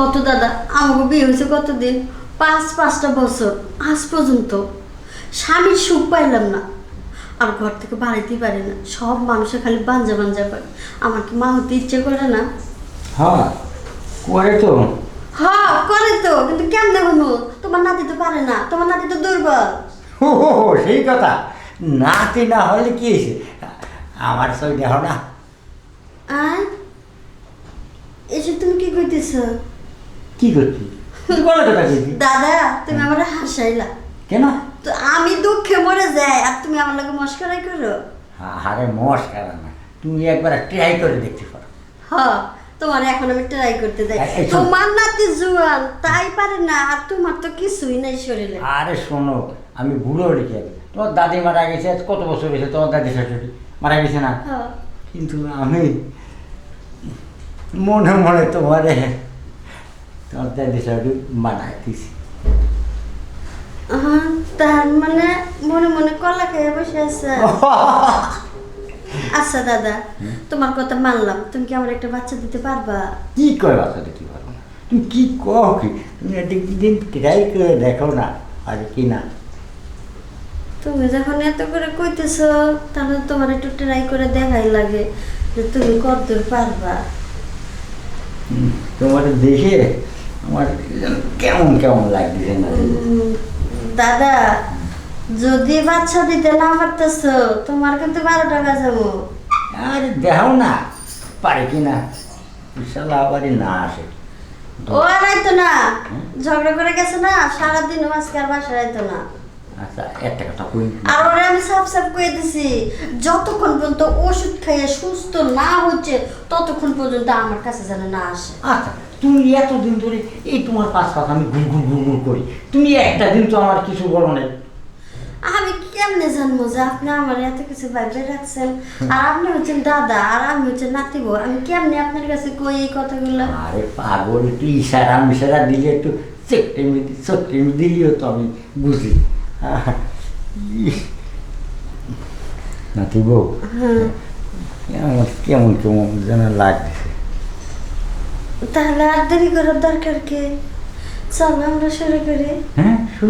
কত দাদা? আমাকে বিয়ে হয়েছে কতদিন? পাঁচ পাঁচটা বছর। আজ পর্যন্ত স্বামীর সুখ পাইলাম না। আর ঘর থেকে বাড়াইতেই পারি না। সব মানুষে খালি বাঞ্জা বাঞ্জা করে। আমার কি মা হতে ইচ্ছে করে না? হ্যাঁ করে তো। হ্যাঁ করে তো। কিন্তু কেমনে হলো? তোমার নাতি তো পারে না। তোমার নাতি তো দুর্বল। ও হো হো, সেই কথা। নাতি না হলে কি হয়েছে? আমার সব দেখো না। আয় এসে তুমি কি কইতেছ? কি করছি বলো কথা দাদা তুমি আমার হাসাইলা। কেন? তো আমি দুঃখে মরে যাই আর তুমি আমার লাগে মস্করাই করো। আরে মস্কার না তুমি একবার ট্রাই করে দেখতে পারো। হ তোমার এখন আমি ট্রাই করতে যাই। তোমার নাতি জুয়ান তাই পারে না আর তোমার তো কিছুই নাই শরীরে। আরে শোনো আমি বুড়ো রেখে তোমার দাদি মারা গেছে কত বছর হয়েছে? তোমার দাদি শাশুড়ি মারা গেছে না? হ্যাঁ। কিন্তু আমি মনে মনে তোমারে দিছি। তার মানে মনে মনে কলা খেয়ে বসে আছে। আচ্ছা দাদা তোমার কথা মানলাম। তুমি কি আমার একটা বাচ্চা দিতে পারবা? কি করে বাচ্চা দিতে পারো না তুমি কি কও কি? তুমি ট্রাই করে দেখো না আর কি না। তুমি যখন এত করে কইতেছো তাহলে তোমার একটু ট্রাই করে দেখাই লাগে যে তুমি কতদূর পারবা। তোমার দেখে আমার কেমন কেমন না? দাদা যদি বাচ্চা দিতে না পারতেছ তোমার কিন্তু বারোটা বাজাবো আর দেখাও না পারে কি না? বিশাল আবারই না আসে। ও আর আইতো না? ঝগড়া করে গেছে না? সারাদিন আজকে আর বাসা আইতো না। আচ্ছা একটা কথা কই? আর ওরা আমি সাফ সাফ কয়ে দিছি যতক্ষণ পর্যন্ত ওষুধ খাইয়ে সুস্থ না হচ্ছে ততক্ষণ পর্যন্ত আমার কাছে যেন না আসে। আচ্ছা। তুমি এতদিন ধরে এই তোমার পাঁচ কথা আমি ঘুর ঘুর ঘুর করি। তুমি একটা দিন তো আমার কিছু বলো না আমি কেমনে জানব যে আপনি আমার এত কিছু বাইরে রাখছেন? আর আপনি হচ্ছেন দাদা আর আমি হচ্ছেন নাতিব আমি কেমনে আপনার কাছে কই এই কথাগুলো? আরে পাগল একটু ইশারা মিশারা দিলে একটু চট্টেমি দিলেও তো আমি বুঝি। নাতি বউ হ্যাঁ। কেমন কেমন যেন লাগতেছে তাহলে আর দেরি করার দরকার কি? চল আমরা শুরু করি। হ্যাঁ শুরু